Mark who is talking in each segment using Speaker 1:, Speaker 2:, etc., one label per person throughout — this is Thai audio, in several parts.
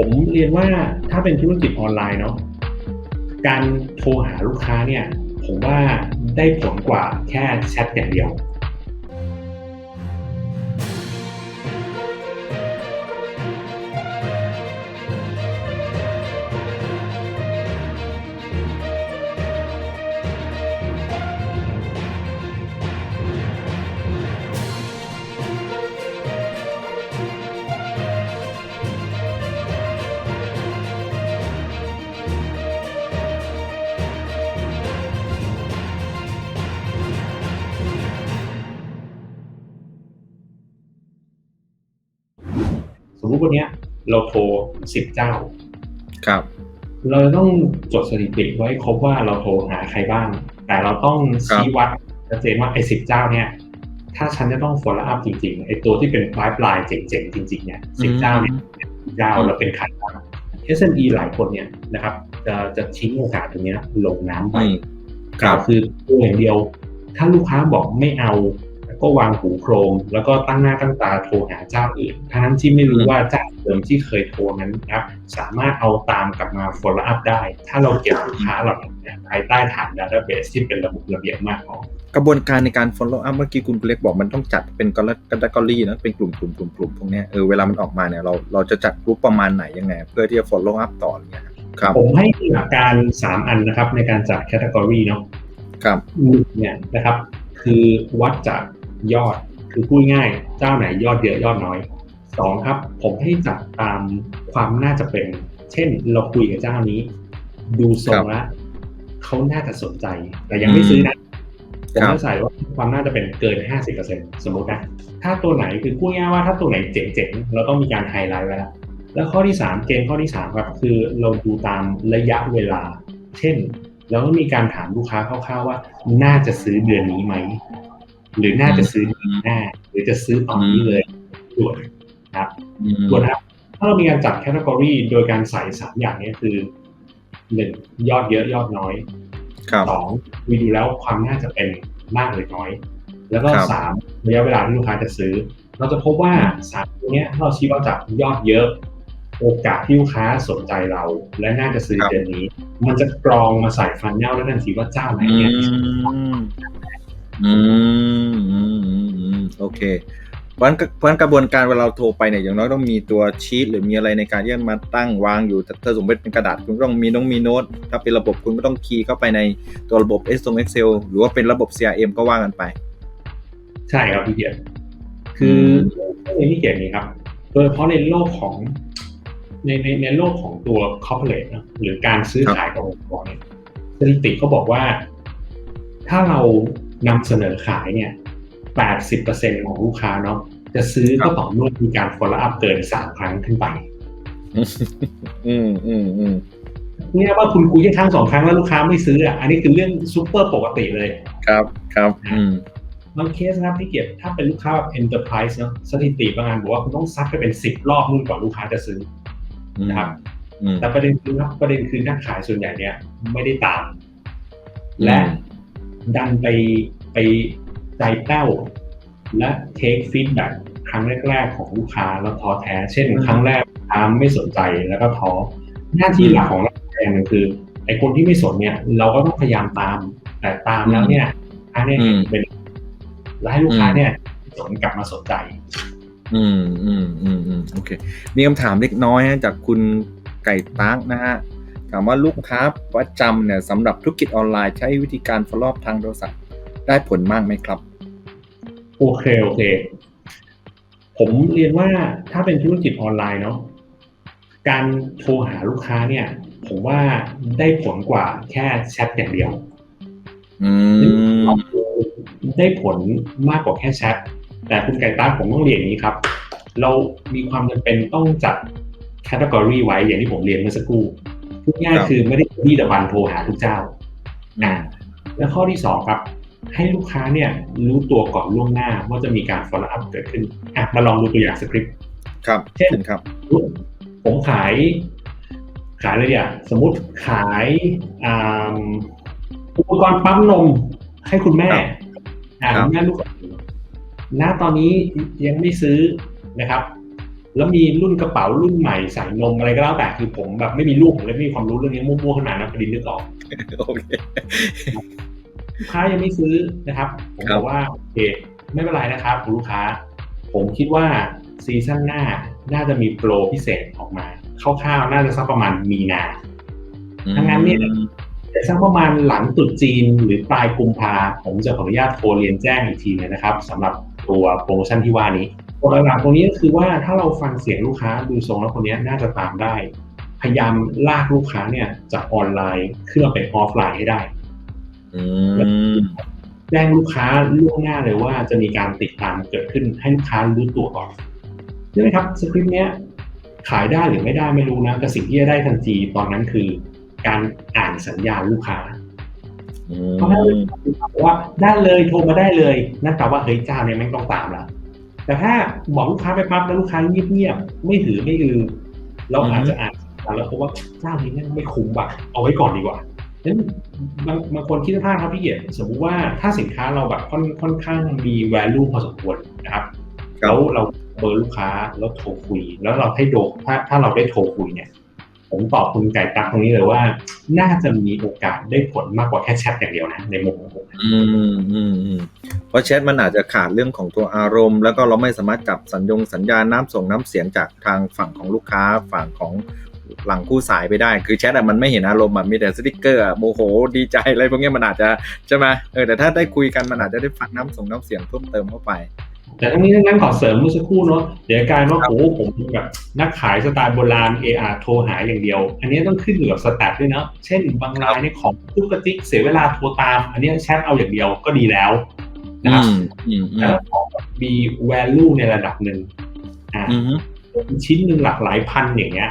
Speaker 1: ผมเรียนว่าถ้าเป็นธุรกิจออนไลน์เนาะการโทรหาลูกค้าเนี่ย ผมว่าได้ผลกว่าแค่แชทอย่างเดียว มมุติวันเนี้ยเราโทรสิบเจ้า
Speaker 2: ครับ
Speaker 1: เราจะต้องจดสถิติไว้ครบว่าเราโทรหาใครบ้าง แต่เราต้องชี้วัดชัดเจนว่าไอ้สิบเจ้าเนี่ย ถ้าฉันจะต้อง follow up จริงๆ ไอ้ตัวที่เป็น pipeline เจ๋งๆ จริง ๆ เนี่ยสิบเจ้าเนี่ยเจ้าแล้วเป็นใครบ้าง SME หลายคนเนี่ยนะครับ จะจะทิ้งโอกาสตรงเนี้ยลงน้ำไป
Speaker 2: อืมค
Speaker 1: ก
Speaker 2: รั
Speaker 1: ล่า
Speaker 2: บ
Speaker 1: วคือตัวอย่างเดียว ถ้าลูกค้าบอกไม่เอา ก็วางหูโครงแล้วก็ตั้งหน้าตั้งตาโทรหาเจ้าอื่นทั้งนั้นที่ไม่รู้
Speaker 2: อืม
Speaker 1: ว่าเจ้าเดิมที่เคยโทรนั้นนะครับสามารถเอาตามกลับมา follow up ได้ ถ้าเราเก็บลูกค้าเหล่านั้นเนี่ยภายใต้ฐาน database ที่เป็นระบบระเบียบมากพอก
Speaker 2: ระบวนการในการ follow up เมื่อกี้คุณเล็กบอกมันต้องจัดเป็นกระกอรี่นะเป็นกลุ่มกลุ่มกลุ่มกลุ่มพวกเนี้ยเออเวลามันออกมาเนี่ยเราเราจะจัดกลุ่มประมาณไหนยังไง เพื่อที่จะ follow up ต่ออย่างเงี้ยครับ
Speaker 1: ผมให้หลักการ 3 อันนะครับในการจัด category เนาะ
Speaker 2: ครับ
Speaker 1: หนึ่งเนี่ยนะครับคือวัดจาก ยอดคือพูดง่ายเจ้าไหนยอดเยอะยอดน้อยสองครับ ผมให้จัดตามความน่าจะเป็น เช่นเราคุยกับเจ้านี้ ดูทรงแล้วเขาน่าจะสนใจ แต่ยังไม่ซื้อนะผม
Speaker 2: ครับ
Speaker 1: จะใส่ว่าความน่าจะเป็นเกิน 50%สมมตินะ ถ้าตัวไหนคือพูดง่ายๆว่าถ้าตัวไหนเจ๋งๆ เราต้องมีการไฮไลท์ไว้แล้ว แล้วข้อที่ 3 เกณฑ์ข้อที่3ครับคือเราดูตามระยะเวลา เช่น เราก็มีการถามลูกค้าคร่าวๆว่า น่าจะซื้อเดือนนี้ไหม หรือน่าจะซื้อเดือนหน้า หรือจะซื้อตอนนี้เลยด่วนนะครับ
Speaker 2: อืม
Speaker 1: ด่วนนะครับถ้าเรามีการจัดแคตตากรีโดยการใส่สามอย่างนี้คือหนึ่งยอดเยอะยอดน้อย
Speaker 2: ครับ
Speaker 1: สองมีดูแล้วความน่าจะเป็นมากหรือน้อย แล้วก็
Speaker 2: ครับ
Speaker 1: สามระยะเวลาที่ลูกค้าจะซื้อ เราจะพบว่าสามตัวเนี้ยถ้าเราชี้ว่าจากยอดเยอะ โอกาสที่ลูกค้าสนใจเรา และน่าจะซื้อเดือนนี้ มันจะกรองมาใส่ฟันแนลแล้วทันทีว่าเจ้าไหน
Speaker 2: อื
Speaker 1: เนี่ย
Speaker 2: ม อืมอืมอืมอืมโอเค เพราะฉะนั้นเพราะฉะนั้นกระบวนการเวลาเราโทรไปเนี่ยอย่างน้อยต้องมีตัวชีตหรือมีอะไรในการที่จะมาตั้งวางอยู่แต่ถ้าสมมติเป็นกระดาษคุณก็ต้องมีน้องมีโน้ต ถ้าเป็นระบบคุณก็ต้องคีย์เข้าไปในตัวระบบ S ตรง Excel หรือว่าเป็นระบบ CRM ก็ว่ากันไป
Speaker 1: ใช่ครับพี่เกียรติคือในพี่เกียรตินี่ครับ โดยเฉพาะในโลกของในในในโลกของตัว corporate นะหรือการซื้อขายกับองค์กรเนี่ยสถิติเขาบอกว่า ถ้าเรา นำเสนอขายเนี่ย 80%ของลูกค้าเนาะจะซื้อ
Speaker 2: ครั
Speaker 1: ก็
Speaker 2: บ
Speaker 1: ต่อเมื่อมีการ follow up เกิน3ครั้งขึ้นไป
Speaker 2: อืมอืมอืม
Speaker 1: เนี่ยว่าคุณคุยแค่ครั้งสองครั้งแล้วลูกค้าไม่ซื้ออะ อันนี้คือเรื่องซูเปอร์ปกติเลย
Speaker 2: ครับครับอืม
Speaker 1: บางเคสนะครับพี่เกียรติถ้าเป็นลูกค้าแบบ enterprise เนาะสถิติบางงานบอกว่าคุณต้องซัดไปเป็น10รอบนู่นกว่าลูกค้าจะซื้อนะครับ
Speaker 2: อืม
Speaker 1: แต่ประเด็นคือครับประเด็นคือนักขายส่วนใหญ่เนี่ยไม่ได้ตาม และ
Speaker 2: อืม
Speaker 1: ดันไปไปใจแป้วและเทคฟีดแบ็กครั้งแรก ๆ ของลูกค้าแล้วท้อแท้ เช่น ครั้งแรกลูกค้าไม่สนใจแล้วก็ท้อหน้าที่หลักของเราเองคือไอ้คนที่ไม่สนเนี่ย เราก็ต้องพยายามตาม แต่ตามแล้วเนี่ยลูกค้าเนี่ย
Speaker 2: อืม
Speaker 1: เป็นแล้วให้ลูกค้าเนี่ย สนกลับมาสนใจ
Speaker 2: อืมอืมอืมอืมโอเค มีคำถามเล็กน้อยนะจากคุณไก่ตักนะฮะ ถามว่าลูกค้าประจำเนี่ยสำหรับธุรกิจออนไลน์ใช้วิธีการ follow up ทางโทรศัพท์ได้ผลมากไหมครับ
Speaker 1: โอเค โอเค ผมเรียนว่าถ้าเป็นธุรกิจออนไลน์เนาะการโทรหาลูกค้าเนี่ย ผมว่าได้ผลกว่าแค่แชทอย่างเดียว
Speaker 2: อืม
Speaker 1: ได้ผลมากกว่าแค่แชทแต่คุณไก่ตาผมต้องเรียนอย่างนี้ครับ เรามีความจำเป็นต้องจัดแคตตากรีไว้อย่างที่ผมเรียนเมื่อสักครู่พูด ง่าย
Speaker 2: ครับ
Speaker 1: คือไม่ได้ที่ตะวันโทรหาทุกเจ้า
Speaker 2: อ่า
Speaker 1: แล้วข้อที่สองครับให้ลูกค้าเนี่ยรู้ตัวก่อนล่วงหน้าว่าจะมีการ follow up เกิดขึ้นอะมาลองดูตัวอย่างสคริปต์
Speaker 2: ครับ
Speaker 1: เช่น
Speaker 2: เช่นครับ
Speaker 1: ผมขาย ขายอะไรอย่างสมมุติขายอ่าอุปกรณ์ปั๊มนมให้คุณแม่
Speaker 2: ครับ
Speaker 1: อ่า
Speaker 2: ครับ
Speaker 1: คุณแม่ลูกณตอนนี้ยังไม่ซื้อนะครับ แล้วมีรุ่นกระเป๋ารุ่นใหม่ใส่นมอะไรก็แล้วแต่คือผมแบบไม่มีลูกผมเลยไม่มีความรู้เรื่องนี้มั่วๆขนาดนั้นพอดีนึกออก
Speaker 2: โอเค
Speaker 1: ลูกค้ายังไม่ซื้อนะครับ ผม
Speaker 2: ครับ
Speaker 1: บอกว่าโอเคไม่เป็นไรนะครับคุณลูกค้า ผมคิดว่าซีซั่นหน้าน่าจะมีโปรพิเศษออกมาคร่าวๆน่าจะสักประมาณมีนาทั้งนั้นเนี่ยแต่สักประมาณหลังตรุษจีนหรือปลายกุมภาผมจะขออนุญาตโทรเรียนแจ้งอีกทีเลยนะครับสำหรับตัวโปรโมชั่นที่ว่านี้ ตัวหลักๆตรงนี้ก็คือว่าถ้าเราฟังเสียงลูกค้าดูทรงแล้วคนนี้น่าจะตามได้ พยายามลากลูกค้าเนี่ยจากออนไลน์ขึ้นมาเป็นออฟไลน์ให้ได้
Speaker 2: อืม
Speaker 1: แจ้งลูกค้าล่วงหน้าเลยว่าจะมีการติดตามเกิดขึ้นให้ลูกค้ารู้ตัวก่อนใช่ไหมครับสคริปต์เนี้ยขายได้หรือไม่ได้ไม่รู้นะแต่สิ่งที่จะได้ทันทีตอนนั้นคือ การอ่านสัญญาณลูกค้า
Speaker 2: อื
Speaker 1: เพราะถ้าลูก
Speaker 2: ม
Speaker 1: ค้าบอกว่าได้เลยโทรมาได้เลยนั่นแปลว่าเฮ้ยเจ้าเนี่ยแม่งต้องตามละ แต่ถ้าบอกลูกค้าไปปั๊บแล้วลูกค้าเงียบๆไม่ถือไม่อือเราอาจจะอ่านสัญญาณแล้วพบว่าเจ้านี้แม่งไม่คุ้มว่ะเอาไว้ก่อนดีกว่าฉะนั้นบางบางคนคิดพลาดครับพี่เกียรติสมมุติว่าถ้าสินค้าเราแบบค่อนค่อนข้างมี value พอสมควรนะครับ
Speaker 2: ครั
Speaker 1: แล้
Speaker 2: บ
Speaker 1: วเราเบอร์ลูกค้าแล้วโทรคุย แล้วเราให้โดถ้าถ้าเราได้โทรคุยเนี่ย ผมตอบคุณไก่ตักตรงนี้เลยว่า น่าจะมีโอกาสได้ผลมากกว่าแค่แชทอย่างเดียวนะ ในมุมของผม
Speaker 2: อืมอืมอืมเพราะแชทมันอาจจะขาดเรื่องของตัวอารมณ์ แล้วก็เราไม่สามารถจับสัญญงสัญญาณน้ำส่งน้ำเสียงจากทางฝั่งของลูกค้าฝั่งของหลังคู่สายไปได้ คือแชทอะมันไม่เห็นอารมณ์อะมีแต่สติกเกอร์โมโหดีใจอะไรพวกนี้มันอาจจะใช่ไหมเออแต่ถ้าได้คุยกันมันอาจจะได้ฟังน้ำส่งน้ำเสียงเพิ่มเติมเข้าไป
Speaker 1: แต่ทั้งนี้ทั้งนั้นขอเสริมเมื่อสักครู่เนาะเดี๋ยวกลายว่าโอ้โหผมเป็นแบบนักขายสไตล์โบราณ AR โทรหาอย่างเดียว อันนี้ต้องขึ้นอยู่กับสแตทด้วยเนาะเช่นบางรายเนี่ยของทุกกระติกเสียเวลาโทรตาม อันนี้แชทเอาอย่างเดียวก็ดีแล้วนะครับ
Speaker 2: อืมอืมอื
Speaker 1: แต่
Speaker 2: ม
Speaker 1: ถ้าของแบบมี value ในระดับหนึ่งอ่า
Speaker 2: อืม
Speaker 1: ชิ้นหนึ่งหลักหลายพันอย่างเงี้ย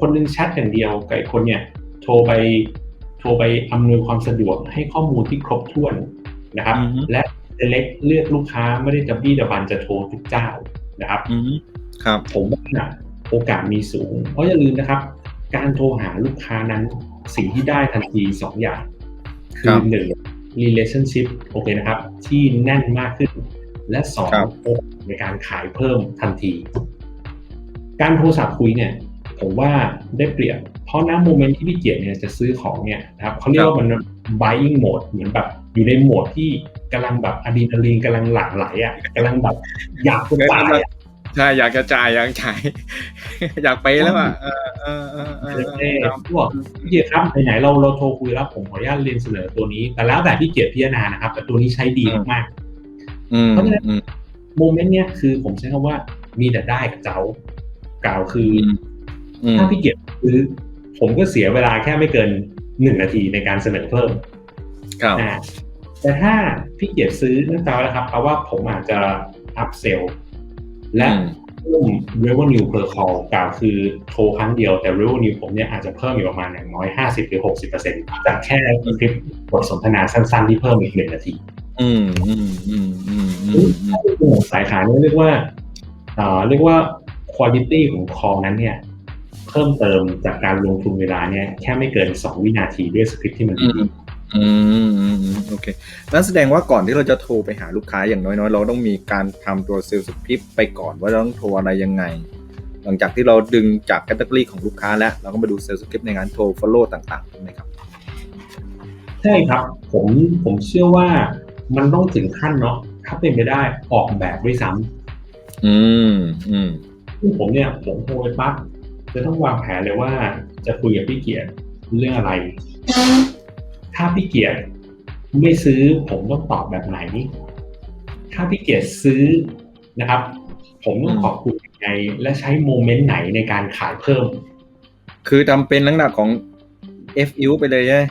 Speaker 1: คนหนึงแชทอย่างเดียวกับอีกคนเนี่ย โทรไปโทรไปอำนวยความสะดวกให้ข้อมูลที่ครบถ้วนนะครับ
Speaker 2: อืม
Speaker 1: และ เล็กเลือกลูกค้าไม่ได้จะบี้จะบันจะโทรทุกเจ้านะครับ
Speaker 2: อืมครับ
Speaker 1: ผมว่าโอกาสมีสูง เพราะอย่าลืมนะครับ การโทรหาลูกค้านั้นสิ่งที่ได้ทันทีสองอย่าง คื
Speaker 2: ครั
Speaker 1: อบหนึ่ง relationship โอเคนะครับ ที่แน่นมากขึ้น และสอง
Speaker 2: ครับ
Speaker 1: โอกาสในการขายเพิ่มทันที การโทรศัพท์คุยเนี่ย ผมว่าได้เปรียบ เพราะน้ำโมเมนต์ที่พี่เกียรติเนี่ยจะซื้อของเนี่ยนะครับเขาเรียกว่ามัน buying mode เหมือนแบบอยู่ในโหมดที่ กำลังแบบอะดรีนาลีนกำลังหลั่งไหลอะกำลังแบบอยากจะตายอะ
Speaker 2: ใช่อยากจะจ่ายอยากจ่ายอยากไปแล้วอะเออเออเออเออ
Speaker 1: เอ
Speaker 2: เอ
Speaker 1: อ
Speaker 2: อ
Speaker 1: พวกพี่เกียรติครับไหนๆเราเราโทรคุยแล้วผมขออนุญาตเรียนเสนอตัวนี้ แต่แล้วแต่พี่เกียรติพิจารณานะครับ แต่ตัวนี้ใช้ดีมาก
Speaker 2: อืม
Speaker 1: เพราะฉะนั้น
Speaker 2: อืม
Speaker 1: ๆโมเมนต์เนี้ยคือผมใช้คำว่ามีแต่ได้กับเจ้ากล่าวคืออ
Speaker 2: อืม
Speaker 1: ถ้าพี่เกียรติซื้อผมก็เสียเวลาแค่ไม่เกินหนึ่งนาทีในการเสนอเพิ่ม
Speaker 2: ครับ
Speaker 1: อ่า แต่ถ้าพี่เกียรติซื้อนั่นแปลว่าอะไรครับแปลว่าผมอาจจะอัพเซลและ
Speaker 2: อืม
Speaker 1: เพิ่ม revenue per call กล่าวคือโทรครั้งเดียวแต่ revenue ผมเนี่ยอาจจะเพิ่มอยู่ประมาณอย่างน้อย 50 หรือ 60%จากแค่คลิปบทสนทนาสั้นๆ ที่เพิ่มอีกหนึ่งนาที
Speaker 2: อืมอืมอืมอืมอืมอืม
Speaker 1: สายขายเนี่ยเรียกว่าเอ่อเรียกว่า quality ของ call นั้นเนี่ย เพิ่มเติมจากการลงทุนเวลาเนี่ย แค่ไม่เกิน 2 วินาทีด้วยสคริปต์ที่มัน
Speaker 2: อื
Speaker 1: ดี
Speaker 2: ม อืมอืมอืมโอเคนั่นแสดงว่าก่อนที่เราจะโทรไปหาลูกค้าอย่างน้อยๆ เราต้องมีการทำตัวเซลล์สคริปต์ไปก่อนว่าเราต้องโทรอะไรยังไง หลังจากที่เราดึงจากแคตตาล็อของลูกค้าแล้ว เราก็มาดูเซลล์สคริปต์ในการโทร follow ต่างๆใช่ไหมครับ
Speaker 1: ใช่ครับ ผมผมเชื่อว่ามันต้องถึงขั้นเนาะถ้าเป็นไปได้ออกแบบด้วยซ้ำ
Speaker 2: อืมอืม
Speaker 1: ซึ่งผมเนี่ยผมโทรไปปั๊บจะต้องวางแผนเลยว่าจะคุยกับพี่เกียรติเรื่องอะไร ถ้าพี่เกียรติไม่ซื้อผมต้องตอบแบบไหน ถ้าพี่เกียรติซื้อนะครับ ผมต้องขอบคุณยังไงและใช้โมเมนต์ไหนในการขายเพิ่ม
Speaker 2: คือทำเป็นลักษณะของ F อิวไปเลยใช่ไหม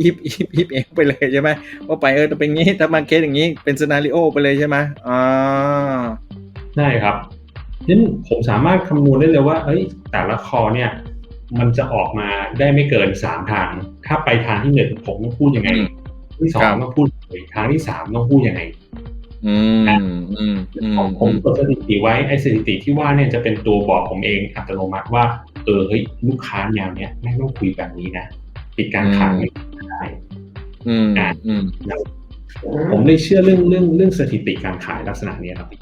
Speaker 2: อีฟอีฟอีฟเองไปเลยใช่ไหมว่าไปเออจะเป็นงี้ถ้ามันเคสอย่างนี้เป็นซีนารีโอไปเลยใช่ไหมอ่า
Speaker 1: ใช่ครับฉะนั้นผมสามารถคำนวณได้เลยว่า เอ้ย แต่ละคอเนี่ย มันจะออกมาได้ไม่เกินสามทาง ถ้าไปทางที่หนึ่งผมต้องพูดยังไง
Speaker 2: อืม
Speaker 1: ที่สองต้องพูดยังไงทางที่สามต้องพูดยังไง
Speaker 2: อืมอืมอืม
Speaker 1: ผมผมกดสถิติไว้ไอ้สถิติที่ว่าเนี่ยจะเป็นตัวบอกผมเองอัตโนมัติว่า เออเฮ้ยลูกค้าแนวเนี้ยไม่งต้องคุยแบบนี้นะปิดการขายไม่ได้
Speaker 2: อืมอืม
Speaker 1: ผมเลยเชื่อเรื่องเรื่องเรื่องสถิติการขายลักษณะเนี้ยครับพี่